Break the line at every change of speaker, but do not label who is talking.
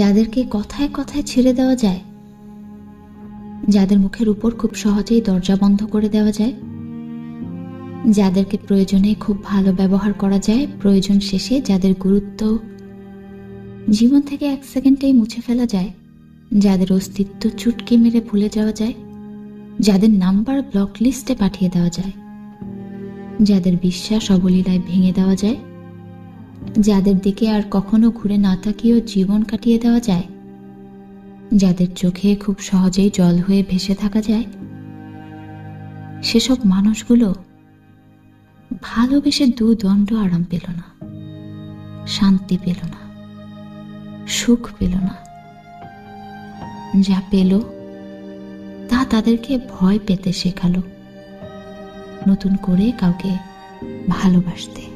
যাদেরকে কথায় কথায় ছেড়ে দেওয়া যায়, যাদের মুখের উপর খুব সহজেই দরজা বন্ধ করে দেওয়া যায়, যাদেরকে প্রয়োজনে খুব ভালো ব্যবহার করা যায়, প্রয়োজন শেষে যাদের গুরুত্ব জীবন থেকে এক সেকেন্ডেই মুছে ফেলা যায়, যাদের অস্তিত্ব চুটকি মেরে ভুলে যাওয়া যায়, যাদের নাম্বার ব্লক লিস্টে পাঠিয়ে দেওয়া যায়, যাদের বিশ্বাস অবলীলায় ভেঙে দেওয়া যায় যাদের দিকে আর কখনো ঘুরে না তাকিয়েও জীবন কাটিয়ে দেওয়া যায়। যাদের চোখে খুব সহজেই জল হয়ে ভেসে থাকা যায়। সেসব মানুষগুলো ভালোবেসে দু দণ্ড আরাম পেল না, শান্তি পেল না, সুখ পেল না। যা পেল, তা তাদেরকে ভয় পেতে শেখালো। নতুন করে কাউকে ভালোবাসতে।